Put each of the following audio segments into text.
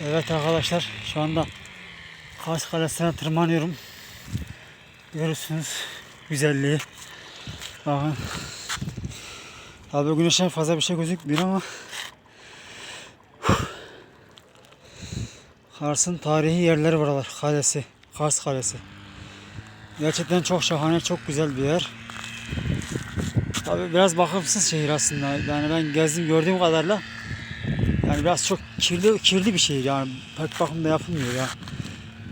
Evet arkadaşlar şu anda Kars Kalesi'ne tırmanıyorum. Görürsünüz güzelliği. Bakın. Tabii güneşten fazla bir şey gözükmüyor ama Kars'ın tarihi yerleri buralar. Kalesi. Kars Kalesi. Gerçekten çok şahane, çok güzel bir yer. Tabii biraz bakımsız şehir aslında. Yani ben gezdim gördüğüm kadarıyla yani biraz çok kirli kirli bir şehir yani pek bakımda yapılmıyor ya.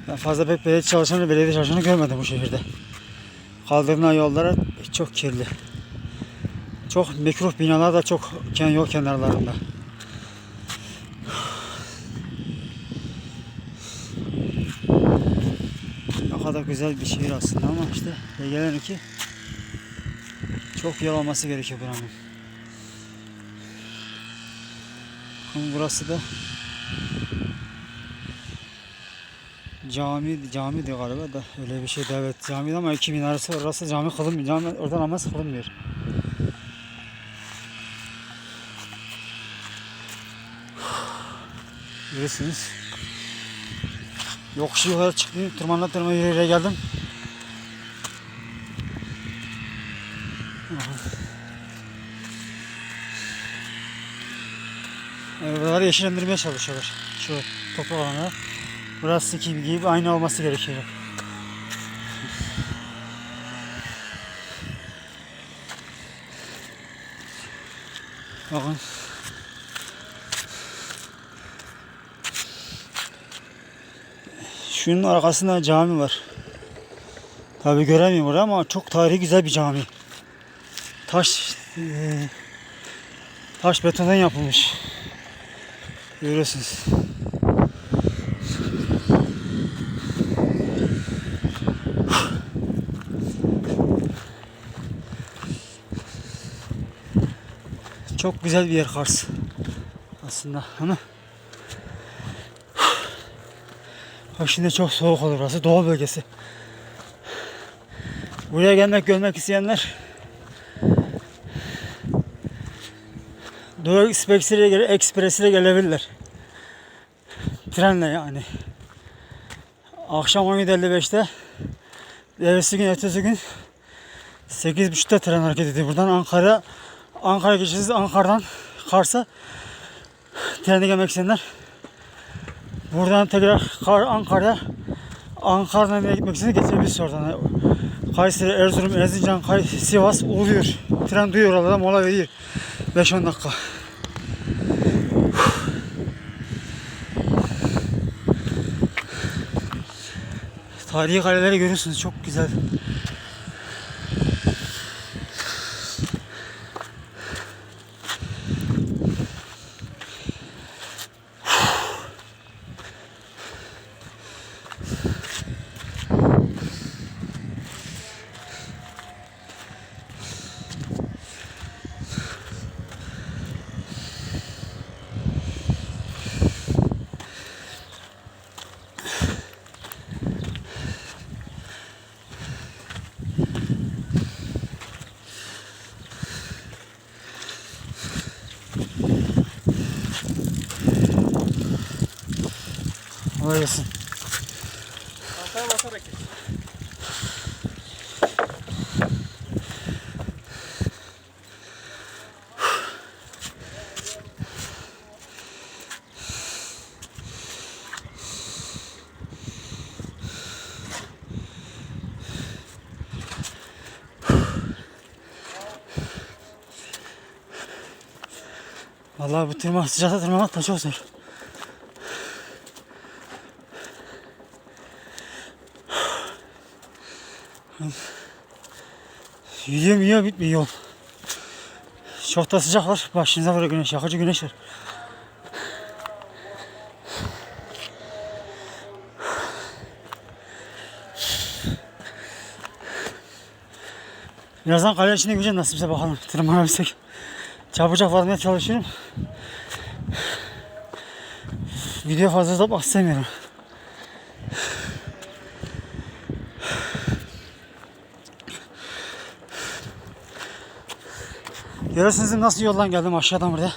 Ben fazla pek belediye çalışanı, belediye çalışanı görmedim bu şehirde. Kaldırılan yollara çok kirli. Çok mikrof binalar da çok yol kenarlarında. Ne kadar güzel bir şehir aslında ama işte gelen ki çok yol olması gerekiyor buranın. Ama burası da cami cami diyor galiba da öyle bir şey de evet cami ama iki minaresi var. Orası cami kılınmıyor. Cami, orada namaz kılınmıyor. Görüyorsunuz. Yokuş yukarı çıktım. Tırmanla tırmanla yürüyerek geldim. Buraları yeşillendirmeye çalışıyorlar. Şu toprak alanı. Burası gibi, gibi aynı olması gerekiyor. Bakın. Şunun arkasında cami var. Tabi göremiyorum orada ama çok tarihi güzel bir cami. Taş eee, taş betondan yapılmış. Görüyorsunuz. Çok güzel bir yer Kars. Aslında ama Kışında çok soğuk olur burası. Doğu bölgesi. Buraya gelmek görmek isteyenler Doğu Ekspresi'yle gele, Ekspresi'yle gelebilirler. Trenle yani. Akşam 17.55'te Ertesi gün, ertesi gün 8.30'da tren hareket ediyor. Buradan Ankara, Ankara geçeceğiz. Ankara'dan Kars'a trene gelmek isteyenler buradan tekrar Kar, Ankara'ya Ankara'dan nereye gitmek isteyenler geçebiliriz oradan. Kayseri, Erzurum, Erzincan, Kay, Sivas oluyor. Tren duyuyor oralarda mola veriyor. 5-10 dakika. Tarihi kaleleri görüyorsunuz çok güzel. Kolay gelsin. Ankara Masaraki. Vallahi bu tırma, sıcakta tırmanmak da çok zor. Yürüyorum yürüyorum bitmiyor yol. Çok da sıcak var. Başınıza böyle güneş, yakıcı güneş var. Birazdan kale içine gireceğim nasipse bakalım. Tırmanabilsek. Çabucak varmaya çalışıyorum. Video fazla uzatmak istemiyorum. Görüyorsunuz nasıl yoldan geldim aşağıdan buraya.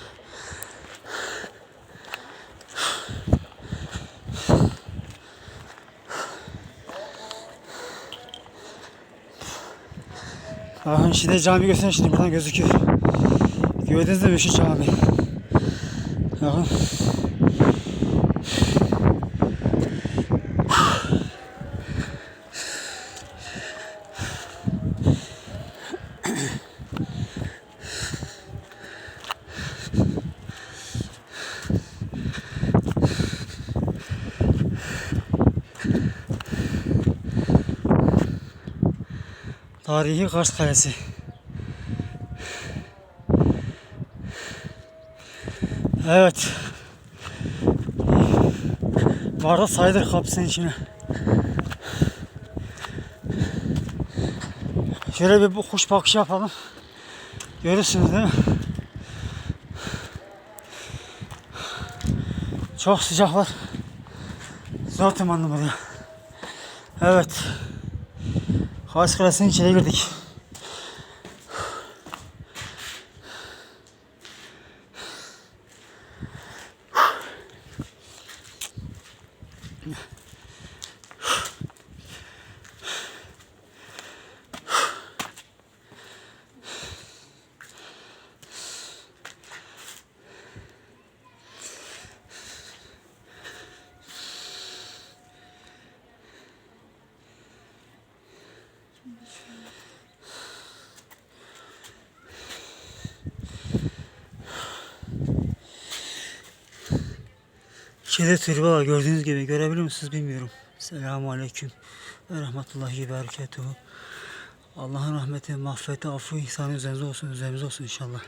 Bakın şimdi cami gösterin şimdi buradan gözüküyor. Gördünüz mü şu cami? Bakın. Tarihi Kars Kalesi. Evet. Varda saydır kapısının içine. Şöyle bir bu kuş bakışı yapalım. Görürsünüz değil mi? Çok sıcak var. Zor tırmandım buraya. Evet. Kars Kalesi'nin içine girdik. İçeride türbe var gördüğünüz gibi görebiliyor musunuz bilmiyorum. Selamun Aleyküm ve Rahmetullahi ve Berekatuhu. Allah'ın rahmeti, mağfireti, affı, ihsanı üzerinize olsun, üzerimize olsun inşallah.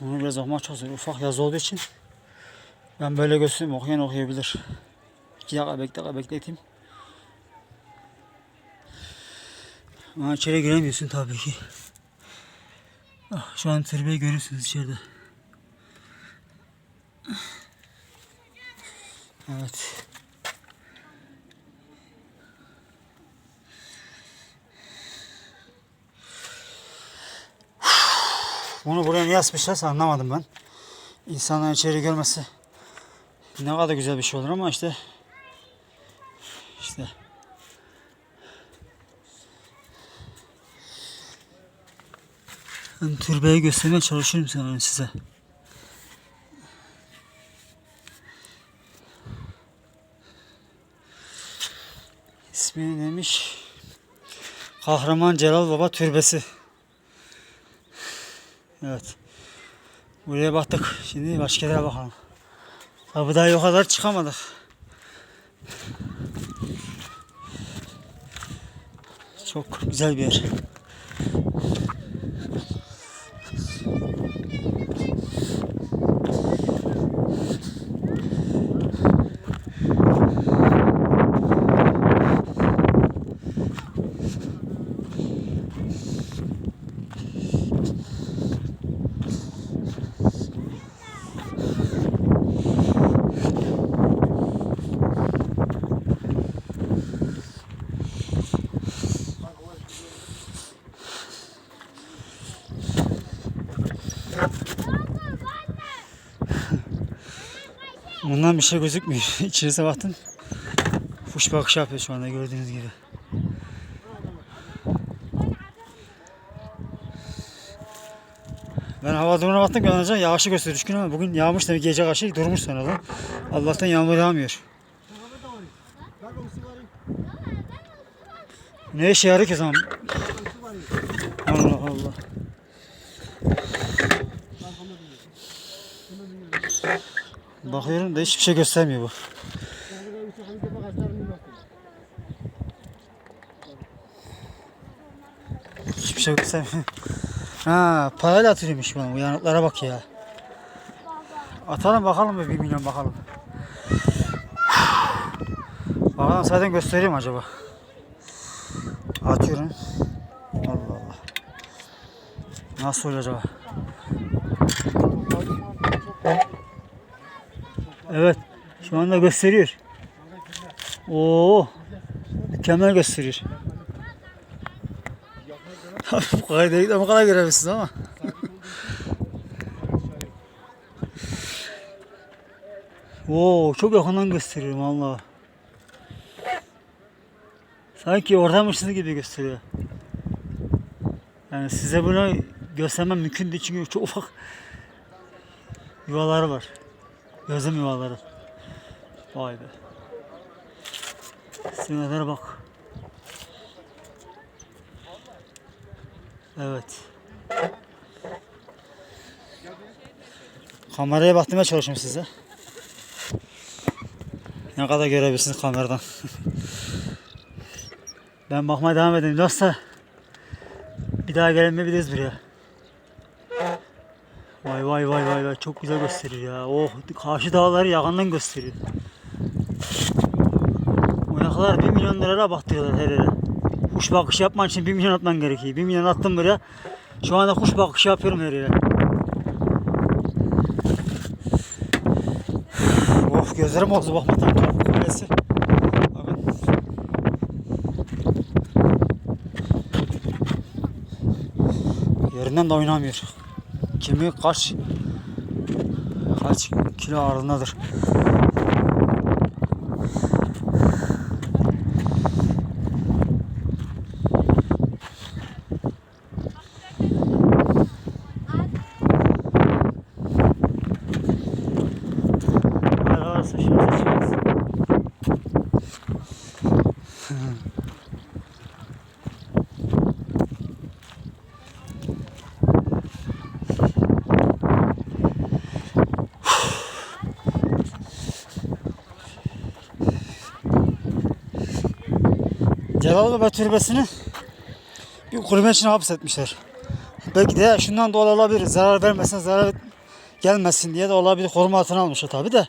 Bunu biraz okumak çok zor. Ufak yazı olduğu için ben böyle göstereyim okuyan okuyabilir. İki dakika bekle, dakika bekleteyim. Ama içeri giremiyorsun tabii ki. Ah, şu an türbeyi görüyorsunuz içeride. Evet. Bunu buraya niye asmışlarsa anlamadım ben. İnsanların içeri görmesi ne kadar güzel bir şey olur ama işte işte ben türbeyi göstermeye çalışıyorum sana size. İsmi neymiş? Kahraman Celal Baba Türbesi. Evet. Buraya baktık. Şimdi başka yere bakalım. Tabi daha o kadar çıkamadık. Çok güzel bir yer. Bundan bir şey gözükmüyor. İçerisi baktın. Kuş bakışı yapıyor şu anda gördüğünüz gibi. Ben hava durumuna baktım yanacak yağışı gösteriyor gün ama bugün yağmış demek gece karşı durmuş sanırım. Allah'tan yağmur yağmıyor. Ne işe yarıyor ki zaman? Allah Allah. Bakıyorum da hiçbir şey göstermiyor bu. Hiçbir şey göstermiyor. Ha, parayla atılıyormuş bana. Bu yanıtlara bak ya. Atalım bakalım bir 1 milyon bakalım. Bakalım zaten gösteriyor mu acaba? Atıyorum. Allah Allah. Nasıl oluyor acaba? Evet. Şu anda gösteriyor. Oo. Mükemmel gösteriyor. bu kadar değil de bu kadar görebilirsiniz ama. Oo çok yakından gösteriyor valla. Sanki oradaymışsınız gibi gösteriyor. Yani size bunu göstermem mümkün değil çünkü çok ufak yuvaları var. Gözlem yuvaları. Vay be. Sinirlere bak. Evet. Kameraya baktırmaya çalışıyorum size. Ne kadar görebilirsiniz kameradan. ben bakmaya devam edeyim. Yoksa bir daha gelemeyebiliriz buraya. Vay vay vay vay vay çok güzel gösteriyor ya. Oh karşı dağları yakından gösteriyor. Oyaklar 1 milyon liraya baktırıyorlar her yere. Kuş bakışı yapman için 1 milyon atman gerekiyor. 1 milyon attım buraya. Şu anda kuş bakışı yapıyorum her yere. of gözlerim oldu bakmadan. Kulesi. Yerinden de oynamıyor. Kimi kaç kaç kilo ağırlığındadır. Baba türbesini bir kulübe içine hapsetmişler. Belki de şundan dolayı olabilir. Zarar vermesin, zarar gelmesin diye de olabilir. Koruma altına almışlar tabi de.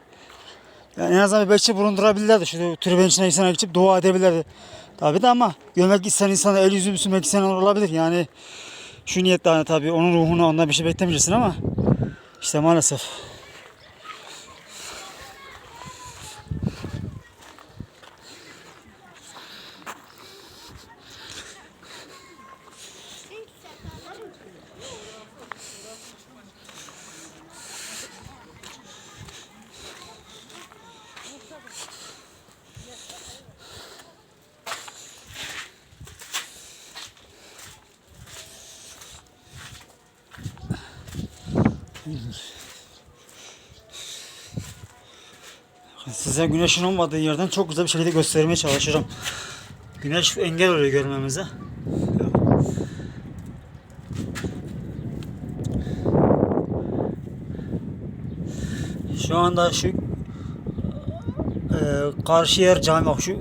Yani en azından bir bekçi bulundurabilirlerdi. Şu türbenin içine insana geçip dua edebilirlerdi. Tabi de ama görmek isteyen insana el yüzü sürmek isteyen olabilir. Yani şu niyetle hani tabi onun ruhuna ondan bir şey beklemeyeceksin ama işte maalesef. Size güneşin olmadığı yerden çok güzel bir şekilde göstermeye çalışacağım. Güneş engel oluyor görmemize. Şu anda şu e, karşı yer cami bak şu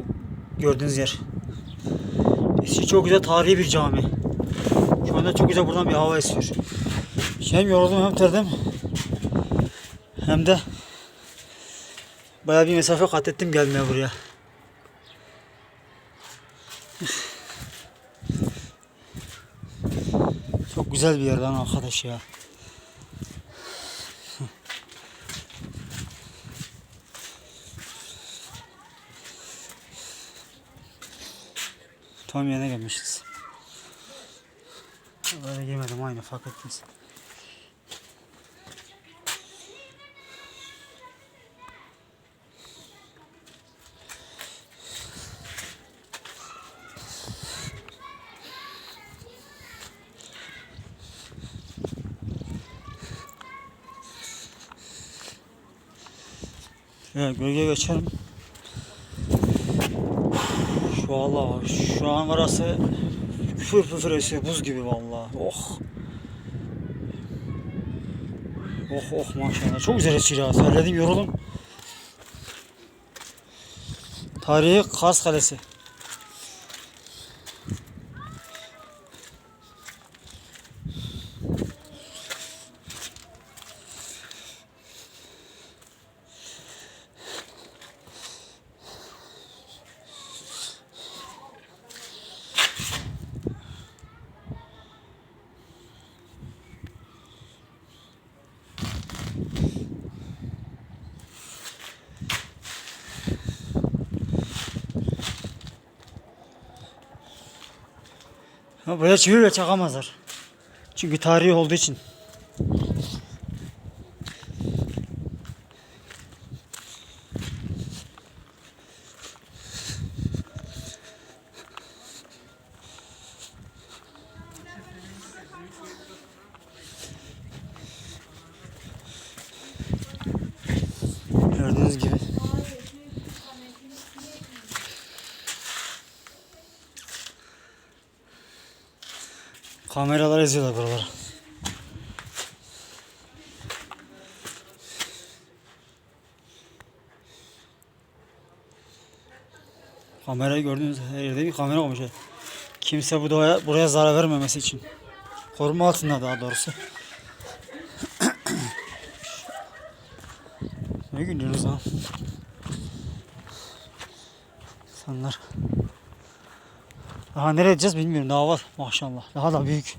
gördüğünüz yer. Eski çok güzel tarihi bir cami. Şu anda çok güzel buradan bir hava esiyor. Hem yoruldum hem terdim. Hem de Bayağı bir mesafe kat ettim gelmeye buraya. Çok güzel bir yer lan arkadaş ya. Tam yerine gelmişiz. Böyle girmedim aynı fark ettiniz. Evet gölge geçelim. Şu Allah şu an arası püfür püfür esiyor buz gibi vallahi. Oh. Oh oh maşallah. Çok güzel esiyor ya. Terledim yoruldum. Tarihi Kars Kalesi. Buraya çiviyle çakamazlar. Çünkü tarihi olduğu için. Gördüğünüz gibi. Kameralar eziyorlar buraları. Kamerayı gördüğünüz her yerde bir kamera olmuş. Kimse bu doğaya buraya zarar vermemesi için. Koruma altında daha doğrusu. ne gülüyorsunuz lan? İnsanlar. Daha nereye gideceğiz bilmiyorum. Daha var maşallah. Daha da büyük.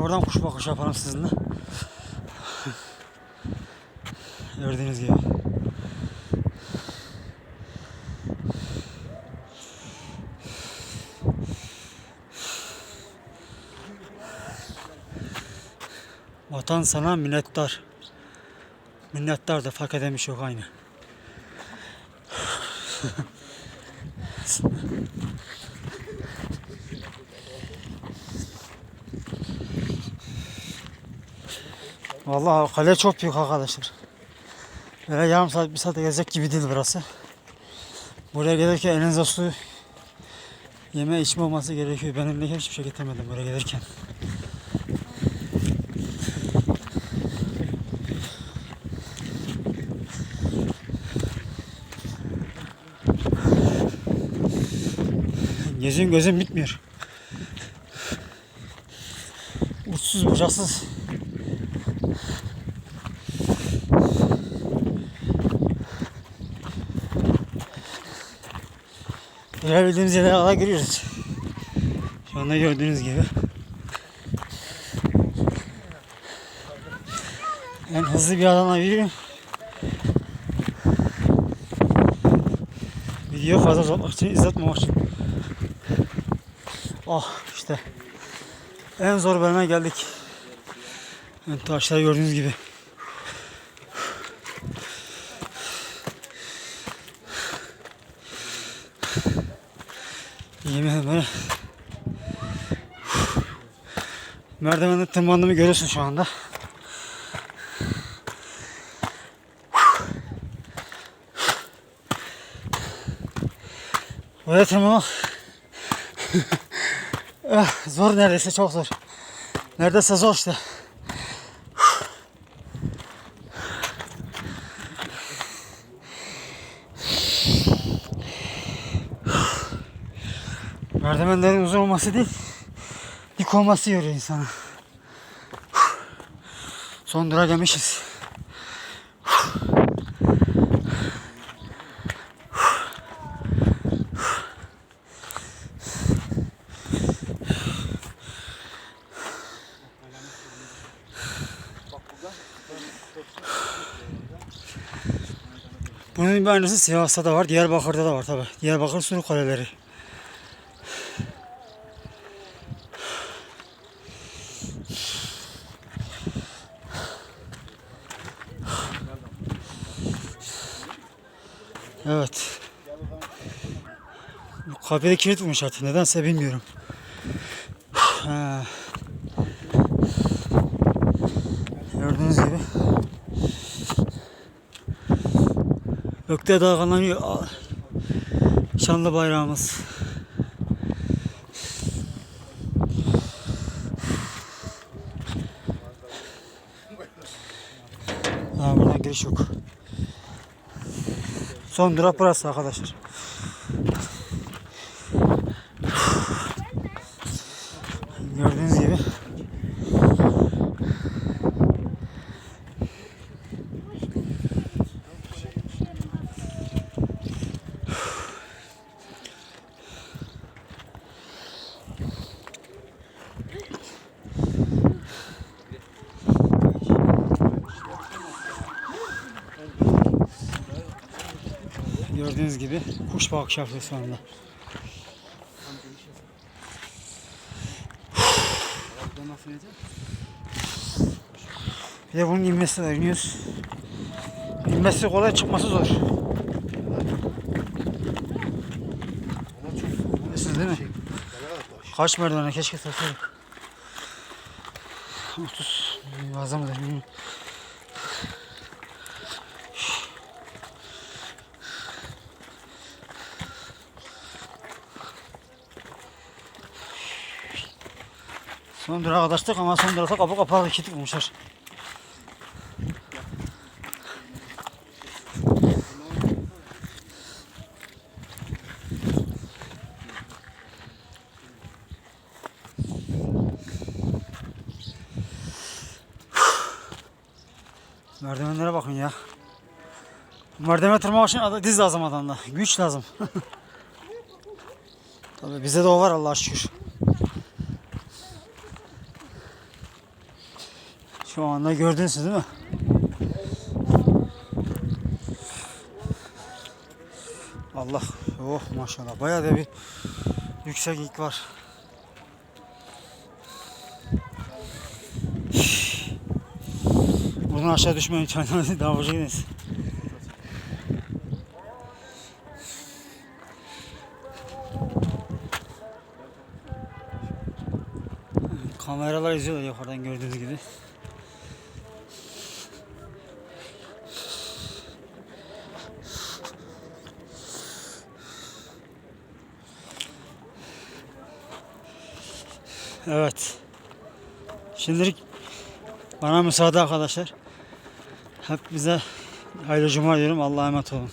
Buradan kuş bakışı yapalım sizinle. Gördüğünüz gibi. Vatan sana minnettar. Minnettar da fark şey yok aynı. Vallahi kale çok büyük arkadaşlar. Böyle yarım saat bir saate gezecek gibi değil burası. Buraya gelirken elinize su yeme içme olması gerekiyor. Ben elimde hiçbir şey getirmedim buraya gelirken. Gezin gözüm bitmiyor. Uçsuz bucaksız Girebildiğimiz yerlere kadar giriyoruz. Şu anda gördüğünüz gibi. En hızlı bir adamla yürüyorum. Video fazla uzatmak için, izletmemek için. Oh işte. En zor bölüme geldik. Yani taşları gördüğünüz gibi. Yemin ederim böyle. Merdivende tırmandığımı görüyorsun şu anda. Buraya tırmanmak Ah, zor neredeyse çok zor. Neredeyse zor işte. Merdivenlerin uzun olması değil, dik olması yoruyor insanı. Son durağa gelmişiz. Bunun bir aynısı Sivas'ta da var, Diyarbakır'da da var tabi. Diyarbakır Suru Kaleleri. Kapıda kilit vurmuş artık. Nedense bilmiyorum. Gördüğünüz gibi. Gökte dalgalanıyor. Şanlı bayrağımız. Daha buradan giriş yok. Son durak burası arkadaşlar. Gördüğünüz gibi kuş bakış yapıyor şu anda. Bir de bunun inmesi var iniyoruz. İnmesi kolay çıkması zor. Biliyorsunuz değil mi? Kaç merdivene keşke sarsaydık. 30 fazla mıdır bilmiyorum. Son durağa kaçtık ama son durakta kapı kapalı kilitli bulmuşlar. Merdivenlere bakın ya. Merdivene tırmanmak için diz lazım adamda. Güç lazım. Tabii bize de o var Allah'a şükür. Şu anda gördünüz değil mi? Allah. Oh maşallah. Bayağı da bir yükseklik var. Buradan aşağı düşmeyin lütfen. Daha boşa gidiniz. Kameralar izliyorlar yukarıdan gördüğünüz gibi. Evet. Şimdilik bana müsaade arkadaşlar. Hep bize hayırlı cuma diyorum. Allah'a emanet olun.